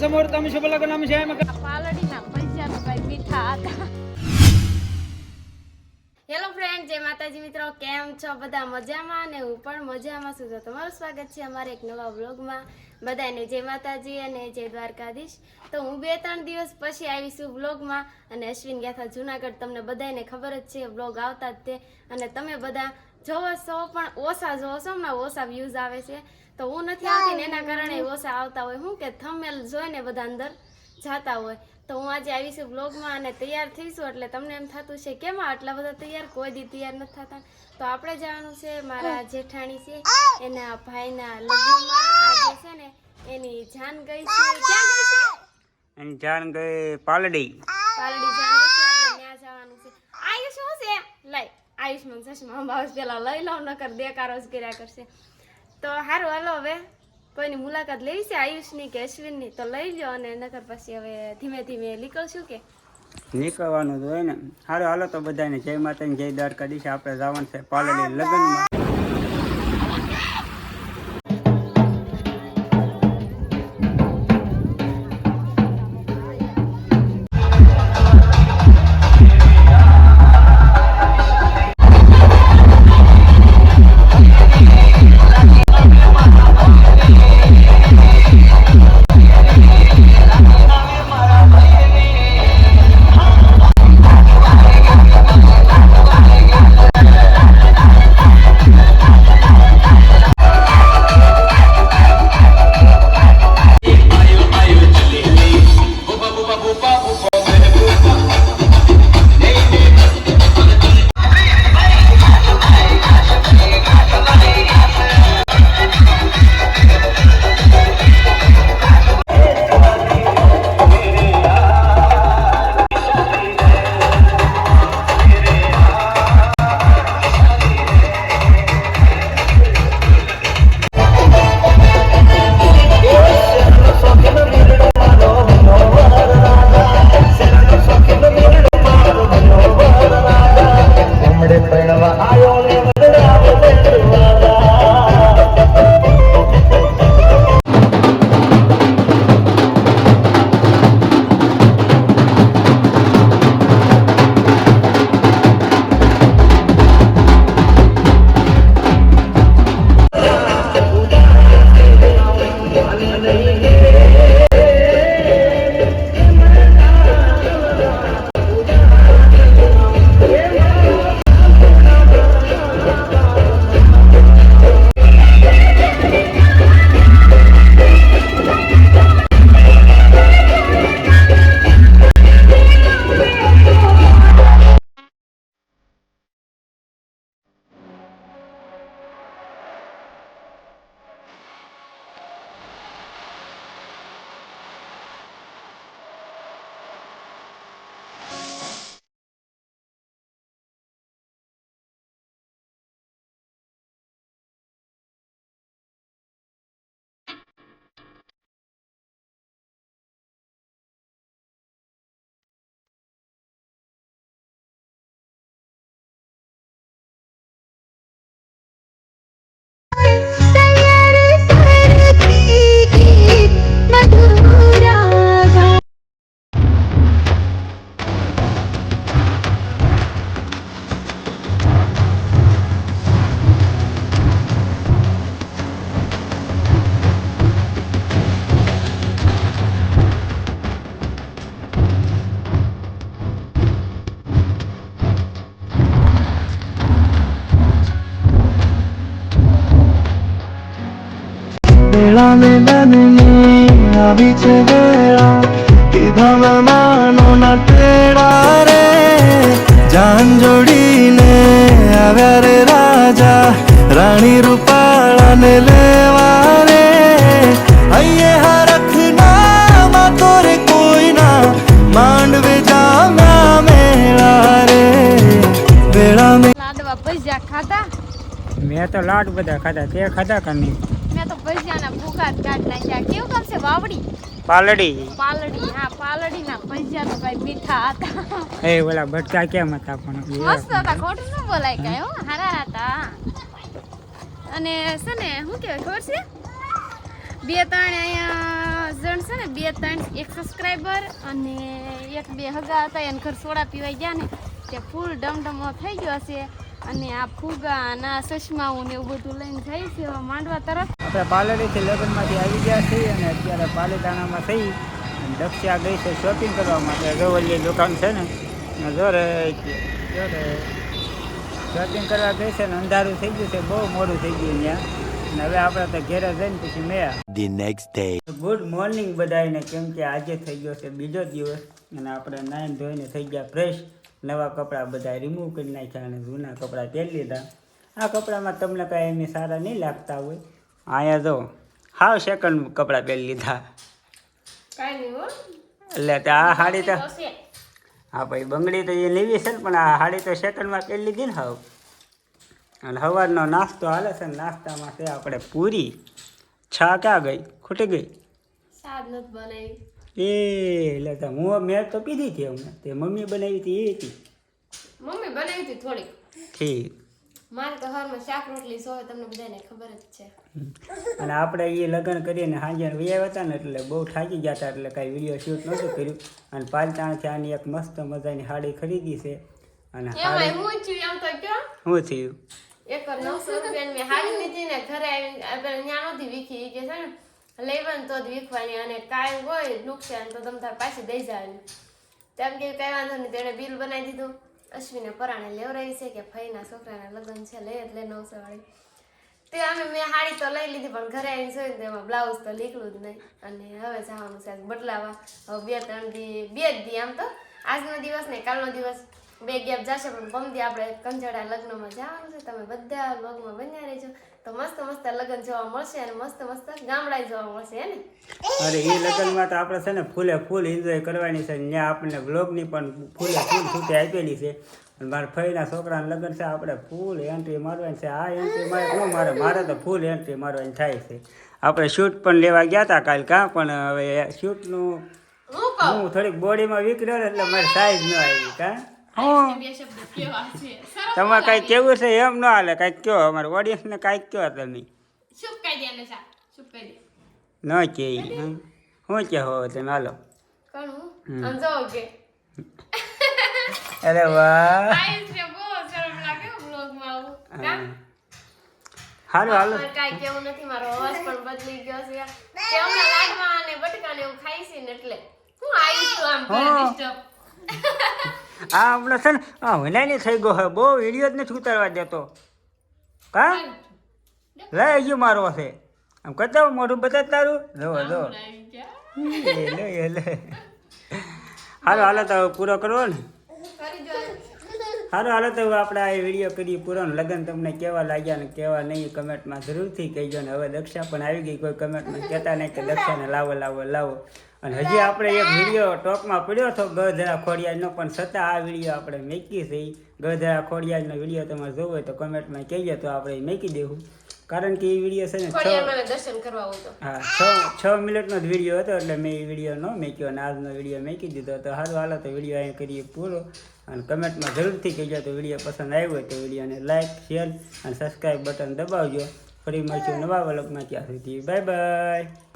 સમૂર્તમ શુભલગ્નમ શ્યામ પાલડીના પૈસા તો ભાઈ મીઠા હતા. હેલો ફ્રેન્ડ જય માતાજી મિત્રો. કેમ છો? બધા મજામાં? અને હું પણ મજામાં છું. તો તમારું સ્વાગત છે અમારા એક નવા વ્લોગમાં. બધાને જય માતાજી અને જય દ્વારકાધીશ. તો હું બે ત્રણ દિવસ પછી આવી છું વ્લોગમાં. અને અશ્વિન ગયા જુનાગઢ. તમને બધાને ખબર જ છે વ્લોગ આવતા જ તે. અને તમે બધા જોવો છો પણ ઓછા જોવો છો ને ઓછા વ્યૂઝ આવે છે. તો હું નથી આવતી ને એના કારણે ઓછા આવતા હોય. હું કે થંબનેલ જોઈને બધા અંદર જાતા હોય. તો હું આજે આવી છું બ્લોગમાં અને તૈયાર થઈશું એટલે તમને એમ થતું છે કેમ આટલા બધા તૈયાર? કોઈ દી તૈયાર નથી થતા. તો આપણે જવાનું છે મારા જેઠાણી છે. એના ભાઈના લગ્નમાં આજે છે ને એની જાન ગઈ છે. ક્યાં ગઈ છે? એની જાણ ગઈ પાલડી. પાલડી જાન ગઈ છે આપણે ત્યાં જવાનું છે આયુષ શું છે લઈ આયુષ્માન ચશ્મા અંબાવસ પેલા લઈ લઉં નકર દેકારો જ કર્યા કરશે. તો સારું હાલો હવે. કોઈની મુલાકાત લેવી છે, આયુષની કે અશ્વિનની, તો લઈ લો અને નકર પછી હવે ધીમે ધીમે નીકળશું કે? નીકળવાનું તો હોય ને. સારું હાલો તો બધાને જય માતાજી, જય દ્વારકાધીશ. આપણે જવાનું છે પાલડી લગ્નમાં. મેદાનની આવી છે વેળા કીધા મહેમાનો ના ટેડા રે જાન જોડીને આવ્યા રે રાજા રાણી રૂપાળાને લેવા રે અહીંયા હરખના માં તોરે કોઈના માંડવે જામ્યા મેળા રે વેળા મે લાડવા પૈસા ખાધા? મેં તો લાડ બધા ખાધા. તે ખાધા કે મેં ભૂખા કાઢ નાખ્યા. કેવું કામ છે વાવડી? પાલડી. પાલડી હા પાલડીના પૈસા તો ભાઈ મીઠા હતા. એ ઓલા ભટકા કેમ હતા પણ? મસ્ત હતા ખોટું ન બોલાય કાંઈ હો હારા હતા. અને છે ને શું કહેવાય ખબર છે? બે ત્રણ અહીંયા જણ છે ને બે ત્રણ એક સબસ્ક્રાઈબર અને એક બે હગા હતા એને ઘર સોડા પીવાઈ ગયા ને તે ફૂલ ડમડમો થઈ ગયો છે અને આ ફુગા અને આ ચશ્માઓ ને એવું બધું લઈને જાય છે હવે માંડવા તરફ. આપણે પાલડીથી લગ્નમાંથી આવી ગયા છીએ અને અત્યારે પાલીતાણામાં થઈ દક્ષા ગઈ છે શોપિંગ કરવા માટે. ગવલ્લી દુકાન છે ને. જોરે જો રે જો રે શોપિંગ કરવા ગઈ છે ને અંધારું થઈ ગયું છે બહુ મોડું થઈ ગયું ત્યાં. હવે આપણે તો ઘેરે જઈને પછી મેં the next day good morning બધાને કેમ કે આજે થઈ ગયો છે બીજો દિવસ. અને આપણે નાઈન ધોઈને થઈ ગયા ફ્રેશ નવા કપડાં બધા રિમૂવ કરી નાખ્યા અને જૂના કપડાં પહેરી લીધા. આ કપડામાં તમને કાંઈ એમને સારા નહીં લાગતા હોય. અહીંયા જો હાવ સેકન્ડ કપડાં પહેરી લીધા. એટલે તો આ સાડી તો હા ભાઈ બંગડી તો એ લેવી છે ને પણ આ સાડી તો સેકન્ડમાં પહેરી લીધી ને હાવ. અને સવારનો નાસ્તો હાલે છે ને નાસ્તામાં છે આપણે પૂરી. છા ક્યાં ગઈ? ખૂટી ગઈ? સાદ નથી બનાવી. એ એટલે તો હું મેં તો પીધી હતી અમને તે મમ્મી બનાવી હતી એ હતી. મમ્મી બનાવી હતી થોડીક. ઠીક. મારે તો ઘરમાં શાક રોટલી સોય તમને બધાને ખબર જ છે. અને આપણે એ લગ્ન કરીને સાંજે વ્યાયા હતા ને એટલે બહુ થાકી ગયા હતા એટલે કાંઈ વીડિયો શૂટ નહોતું કર્યું. અને પાલતાણથી આની એક મસ્ત મજાની સાડી ખરીદી છે. અને હું થયું એમ તો કયો? થયું? એક નવસો રૂપિયાની મેં હાડી લીધી ને ઘરે આવીને આપણે ત્યાં નહોતી વીખી કે છે ને લેવાનું તો જ વીખવાની અને કાંઈ હોય નુકસાન તો તમે તાર પાછી દઈ જવાની. તેમ કે કાંઈ વાંધો નહીં, તેણે બિલ બનાવી દીધું. અશ્વિને પરાણે લેવરાવી છે કે ફઈના છોકરાના લગ્ન છે, લે એટલે નવસો વાળી તે અમે મેં સાડી તો લઈ લીધી, પણ ઘરે આવીને જોઈ તો એમાં બ્લાઉઝ તો નીકળ્યું જ નહીં. અને હવે જવાનું છે બદલાવા. હવે બે ત્રણ દી, બે જ દી આમ તો. આજનો દિવસ ને કાલનો દિવસ. બે ગેપ જશે પણ પમદી આપણે કંજડા લગ્નમાં જવાનું છે. તમે બધા લોગમાં બન્યા રહેજો. તો મસ્ત મસ્ત લગ્ન જોવા મળશે અને મસ્ત મસ્ત ગામડા જોવા મળશે હે ને? અરે એ લગ્નમાં તો આપણે છે ને ફૂલે ફૂલ એન્જોય કરવાની છે. ત્યાં આપણને બ્લોગની પણ ફૂલે ફૂલ છૂટી આપેલી છે. અને મારા ફઈના છોકરાના લગ્ન છે આપણે ફૂલ એન્ટ્રી મારવાની છે. આ એન્ટ્રી મારે ન મારે મારે તો ફૂલ એન્ટ્રી મારવાની થાય છે. આપણે શૂટ પણ લેવા ગયા હતા કાલ કાં પણ હવે શૂટનું હું થોડીક બોડીમાં વીક એટલે મારી સાઈઝ ન આવી કાં? હું તમારે કઈ કેવું છે? એમ ન હાલે કાંઈક કહો અમારે કાંઈક દે ને સા? કયો તમે ન કે. શું કે હો. તમે હાલો. અરે વાહ. કાં? હાલો હાલો. મારે કેવું નથી મારો અવાજ પણ બદલી ગયો છે. કે હમણાં લાડવા અને બટકા એવું ખાઈ છે ને એટલે. હું આવીશ તો આમ ઘરે હા. disturb. આ આપણે છે ને આ નહીં થઈ ગયો હે બહુ વીડિયો જ નથી ઉતારવા દેતો. કા? લઈ ગયો મારો છે. આમ કરતા મોઢું બતા તારું જો જો લે લે. હાલો હાલો તો પૂરો કરવો ને. સારું હાલો હાલો તો આપણે આ વીડિયો કરીએ પૂરો લગ્ન તમને કેવા લાગ્યા ને કેવા નહીં કમેન્ટમાં જરૂરથી કહીજો ને. હવે દક્ષા પણ આવી ગઈ. કોઈ કમેન્ટમાં કહેતા નહીં કે દક્ષાને લાવો લાવો લાવો. અને હજી આપણે એક વીડિયો ટોપમાં પડ્યો હતો ગધરા ખોડિયાજનો પણ છતાં આ વીડિયો આપણે મેકી છે. ગધરા ખોડિયાજનો વીડિયો તમારે જોવો હોય તો કમેન્ટમાં કહીએ તો આપણે મેકી દેવું. કારણ કે એ વીડિયો છે ને હા છ છ મિનિટનો જ વીડિયો હતો એટલે મેં એ વીડિયો ન મેક્યો અને આજનો વીડિયો મેકી દીધો. તો સારું હાલો તો વીડિયો અહીં કરીએ પૂરો. અને કમેન્ટમાં જરૂરથી કહેજો તો વીડિયો પસંદ આવ્યો હોય તો વિડીયોને લાઇક શેર અને સબસ્ક્રાઈબ બટન દબાવજો. ફરી મળશું નવા વલકમાં ત્યાં સુધી. Bye bye.